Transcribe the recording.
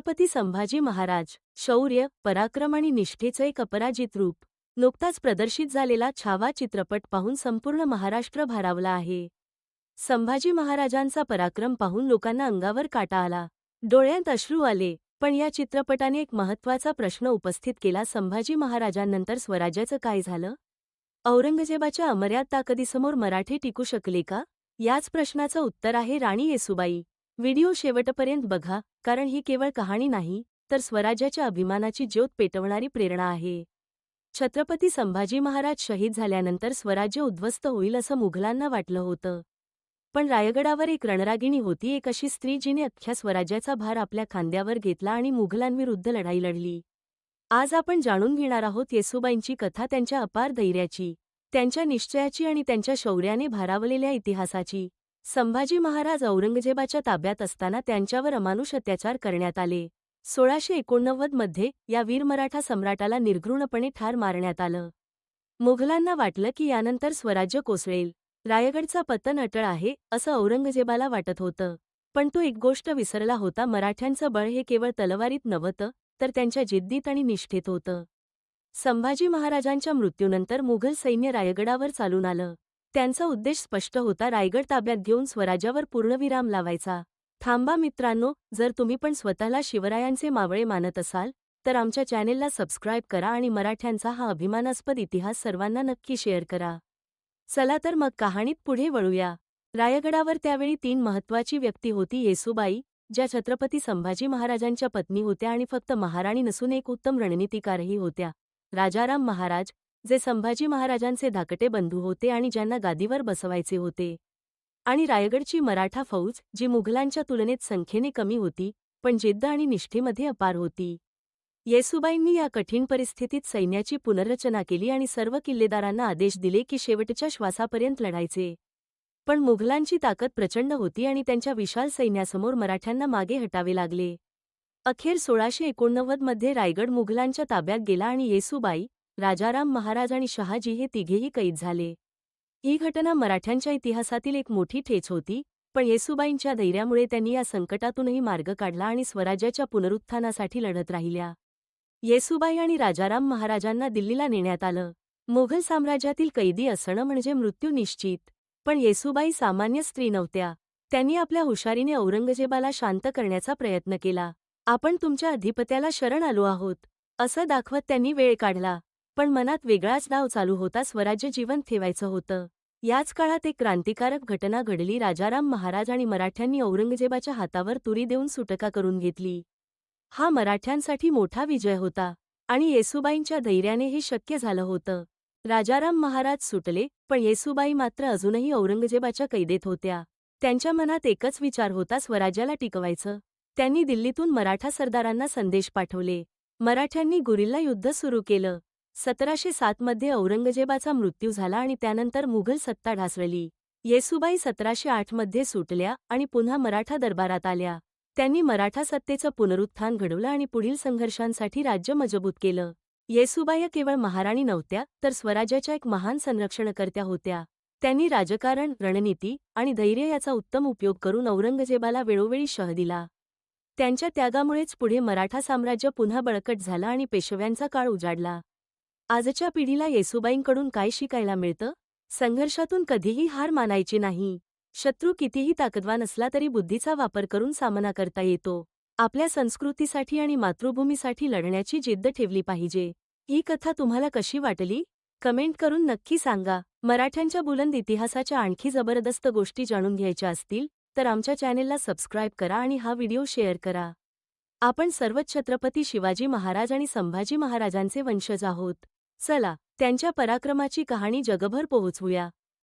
छत्रपती संभाजी महाराज शौर्य पराक्रम आणि निष्ठेचं एक अपराजित रूप. नुकताच प्रदर्शित झालेला छावा चित्रपट पाहून संपूर्ण महाराष्ट्र भारावला आहे. संभाजी महाराजांचा पराक्रम पाहून लोकांना अंगावर काटा आला. डोळ्यात अश्रू आले पण या चित्रपटाने एक महत्त्वाचा प्रश्न उपस्थित केला. संभाजी महाराजांनंतर स्वराज्याचं काय झालं? औरंगजेबाच्या अमर्याद ताकदीसमोर मराठे टिकू शकले का? याच प्रश्नाचं उत्तर आहे राणी येसुबाई. व्हिडिओ शेवटपर्यंत बघा कारण ही केवळ कहाणी नाही तर स्वराज्याच्या अभिमानाची ज्योत पेटवणारी प्रेरणा आहे. छत्रपती संभाजी महाराज शहीद झाल्यानंतर स्वराज्य उद्ध्वस्त होईल असं मुघलांना वाटलं होतं. पण रायगडावर एक रणरागिणी होती एक अशी स्त्री जिने अख्ख्या स्वराज्याचा भार आपल्या खांद्यावर घेतला आणि मुघलांविरुद्ध लढाई लढली. आज आपण जाणून घेणार आहोत येसुबाईंची कथा त्यांच्या अपार धैर्याची त्यांच्या निश्चयाची आणि त्यांच्या शौर्याने भारावलेल्या इतिहासाची. संभाजी महाराज औरंगजेबाच्या ताब्यात असताना त्यांच्यावर अमानुष अत्याचार करण्यात आले. सोळाशे एकोणनव्वदमध्ये या वीर मराठा सम्राटाला निर्घृणपणे ठार मारण्यात आलं. मुघलांना वाटलं की यानंतर स्वराज्य कोसळेल. रायगडचा पतन अटळ आहे असं औरंगजेबाला वाटत होतं. पण तो एक गोष्ट विसरला होता मराठ्यांचं बळ हे केवळ तलवारीत नव्हतं तर त्यांच्या जिद्दीत आणि निष्ठेत होतं. संभाजी महाराजांच्या मृत्यूनंतर मुघल सैन्य रायगडावर चालून आलं. त्यांचा उद्देश स्पष्ट होता. रायगड ताब्यात घेऊन स्वराज्यावर पूर्णविराम लावायचा. थांबा मित्रांनो जर तुम्ही पण स्वतःला शिवरायांचे मावळे मानत असाल तर आमच्या चॅनेलला सबस्क्राईब करा आणि मराठ्यांचा हा अभिमानास्पद इतिहास सर्वांना नक्की शेअर करा. चला तर मग कहाणीत पुढे वळूया. रायगडावर त्यावेळी तीन महत्त्वाची व्यक्ती होती येसुबाई ज्या छत्रपती संभाजी महाराजांच्या पत्नी होत्या आणि फक्त महाराणी नसून एक उत्तम रणनीतिकारही होत्या. राजाराम महाराज जे संभाजी महाराजांचे धाकटे बंधू होते आणि ज्यांना गादीवर बसवायचे होते. आणि रायगडची मराठा फौज जी मुघलांच्या तुलनेत संख्येने कमी होती पण जिद्द आणि निष्ठेमध्ये अपार होती. येसुबाईंनी या कठीण परिस्थितीत सैन्याची पुनर्रचना केली आणि सर्व किल्लेदारांना आदेश दिले की शेवटच्या श्वासापर्यंत लढायचे. पण मुघलांची ताकद प्रचंड होती आणि त्यांच्या विशाल सैन्यासमोर मराठ्यांना मागे हटावे लागले. अखेर सोळाशे एकोणनव्वदमध्ये रायगड मुघलांच्या ताब्यात गेला आणि येसुबाई राजाराम महाराज आणि शहाजी हे तिघेही कैद झाले. ही घटना मराठ्यांच्या इतिहासातील एक मोठी ठेच होती पण येसुबाईंच्या धैर्यामुळे त्यांनी या संकटातूनही मार्ग काढला आणि स्वराज्याच्या पुनरुत्थानासाठी लढत राहिल्या. येसुबाई आणि राजाराम महाराजांना दिल्लीला नेण्यात आलं. मुघल साम्राज्यातील कैदी असणं म्हणजे मृत्यू निश्चित पण येसुबाई सामान्य स्त्री नव्हत्या. त्यांनी आपल्या हुशारीने औरंगजेबाला शांत करण्याचा प्रयत्न केला. आपण तुमच्या अधिपत्याला शरण आलो आहोत असं दाखवत त्यांनी वेळ काढला. पण मनात वेगळाच डाव चालू होता स्वराज्य जीवन ठेवायचं होतं. याच काळात एक क्रांतिकारक घटना घडली. राजाराम महाराज आणि मराठ्यांनी औरंगजेबाच्या हातावर तुरी देऊन सुटका करून घेतली. हा मराठ्यांसाठी मोठा विजय होता आणि येसुबाईंच्या धैर्याने हे शक्य झालं होतं. राजाराम महाराज सुटले पण येसुबाई मात्र अजूनही औरंगजेबाच्या कैदेत होत्या. त्यांच्या मनात एकच विचार होता स्वराज्याला टिकवायचं. त्यांनी दिल्लीतून मराठा सरदारांना संदेश पाठवले. मराठ्यांनी गुरिल्ला युद्ध सुरू केलं. सतराशे सातमध्ये औरंगजेबाचा मृत्यू झाला आणि त्यानंतर मुघल सत्ता ढासळली. येसुबाई सतराशे आठमध्ये सुटल्या आणि पुन्हा मराठा दरबारात आल्या. त्यांनी मराठा सत्तेचं पुनरुत्थान घडवलं आणि पुढील संघर्षांसाठी राज्य मजबूत केलं. येसुबाई केवळ महाराणी नव्हत्या तर स्वराज्याच्या एक महान संरक्षणकर्त्या होत्या. त्यांनी राजकारण रणनीती आणि धैर्य याचा उत्तम उपयोग करून औरंगजेबाला वेळोवेळी शह दिला. त्यांच्या त्यागामुळेच पुढे मराठा साम्राज्य पुन्हा बळकट झालं आणि पेशव्यांचा काळ उजाडला. आजच्या पिढीला येसुबाईंकडून काय शिकायला मिळतं? संघर्षातून कधीही हार मानायची नाही. शत्रू कितीही ताकदवान असला तरी बुद्धीचा वापर करून सामना करता येतो. आपल्या संस्कृतीसाठी आणि मातृभूमीसाठी लढण्याची जिद्द ठेवली पाहिजे. ही कथा तुम्हाला कशी वाटली? कमेंट करून नक्की सांगा. मराठ्यांच्या बुलंद इतिहासाच्या आणखी जबरदस्त गोष्टी जाणून घ्यायच्या असतील तर आमच्या चॅनेलला सबस्क्राईब करा आणि हा व्हिडिओ शेअर करा. आपण सर्वच छत्रपती शिवाजी महाराज आणि संभाजी महाराजांचे वंशज आहोत. चला त्यांच्या पराक्रमाची कहाणी जगभर पोहोचवूया.